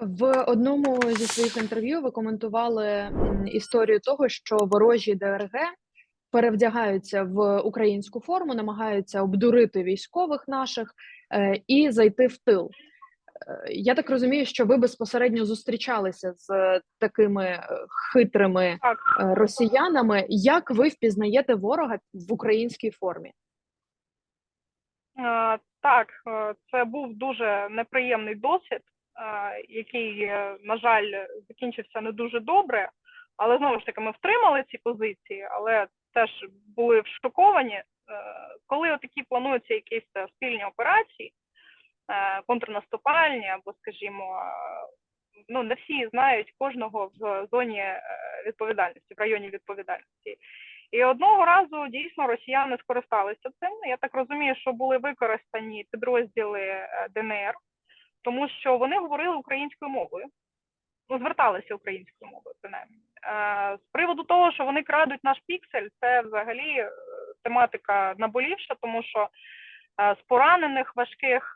В одному зі своїх інтерв'ю ви коментували історію того, що ворожі ДРГ перевдягаються в українську форму, намагаються обдурити військових наших е, і зайти в тил. Е, Я так розумію, що ви безпосередньо зустрічалися з такими е, хитрими Так, росіянами. Як ви впізнаєте ворога в українській формі? так, це був дуже неприємний досвід, який, е, на жаль, закінчився не дуже добре. Але знову ж таки, ми втримали ці позиції, але теж були шоковані. Е, Коли отакі плануються якісь е, спільні операції, контрнаступальні або, скажімо, ну не всі знають кожного в зоні відповідальності, в районі відповідальності. І одного разу дійсно росіяни скористалися цим. Я так розумію, що були використані підрозділи ДНР, тому що вони говорили українською мовою, ну зверталися українською мовою, принаймні. Е, З приводу того, що вони крадуть наш піксель, це взагалі е, тематика наболівша, тому що е, з поранених важких,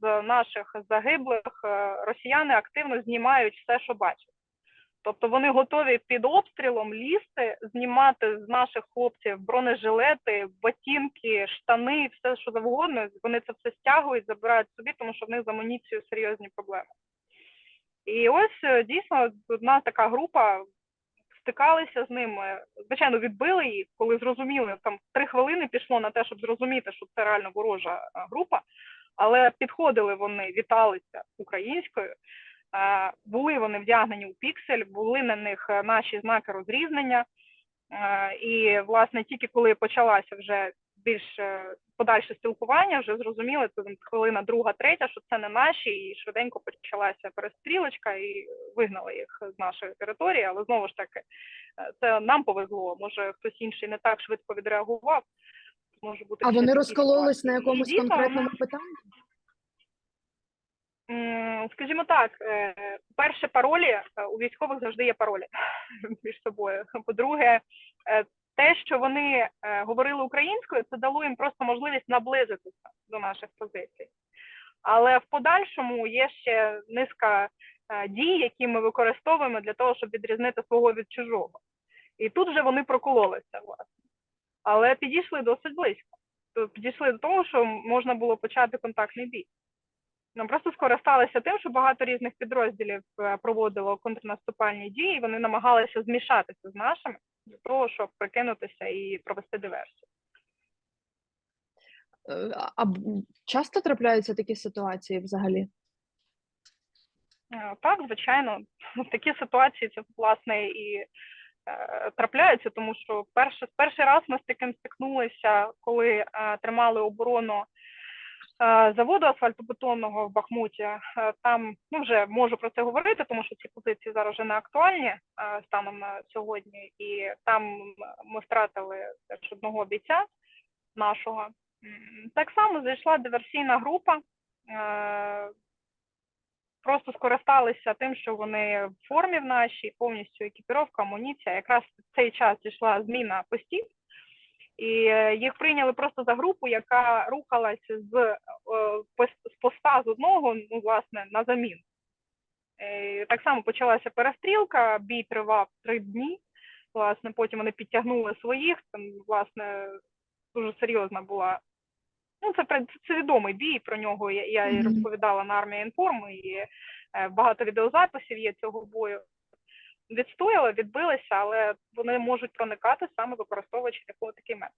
з наших загиблих росіяни активно знімають все, що бачать. Тобто вони готові під обстрілом лізти, знімати з наших хлопців бронежилети, ботинки, штани, все що завгодно. Вони це все стягують, забирають собі, тому що в них з амуніцією серйозні проблеми. І ось е, дійсно одна така група стикалися з ними. Звичайно, відбили їх, коли зрозуміли, там три хвилини пішло на те, щоб зрозуміти, що це реально ворожа е, група. Але підходили вони, віталися українською. Були вони вдягнені у піксель, були на них е, наші знаки розрізнення. Е, І, власне, тільки коли почалася вже більш е, подальше спілкування, вже зрозуміли, це хвилина друга, третя, що це не наші, і швиденько почалася перестрілочка, і вигнали їх з нашої території. Але знову ж таки, це нам повезло. Може, хтось інший не так швидко відреагував. Може бути А вони розкололись на якомусь конкретному питанні? Скажімо так, е, перше, паролі е, у військових завжди є паролі між собою. По-друге, е, те, що вони говорили українською, це дало їм просто можливість наблизитися до наших позицій. Але в подальшому є ще низка дій, які ми використовуємо для того, щоб відрізнити свого від чужого. І тут вже вони прокололися, власне. Але підійшли досить близько. Тобто Підійшли до того, що можна було почати контактний бій. Ну, просто скористалися тим, що багато різних підрозділів е, проводило контрнаступальні дії, і вони намагалися змішатися з нашими для того, щоб прикинутися і провести диверсію. Е, А часто трапляються такі ситуації взагалі? Е, Так, звичайно, такі ситуації це власне і е, трапляються, тому що перше, перший раз ми з таким стикнулися, коли е, тримали оборону заводу асфальтобетонного в Бахмуті. Е, там ну вже можу про це говорити, тому що ці позиції зараз вже не актуальні е, станом на сьогодні, і там ми втратили теж одного бійця нашого. Так само зайшла диверсійна група. е, просто скористалися тим, що вони в формі в нашій, повністю екіпіровка, амуніція. Якраз в цей час дійшла зміна постів, і е, їх прийняли просто за групу, яка рухалася з, е, з поста з одного, ну, власне, на заміну. Е, Так само почалася перестрілка, бій тривав три дні. Власне, потім вони підтягнули своїх. Там, власне, дуже серйозна була Ну, це це відомий бій. Про нього я, я і розповідала на армії інформ, і багато відеозаписів є цього бою. Відстояли, відбилися, але вони можуть проникати саме використовуючи такий, такий метод.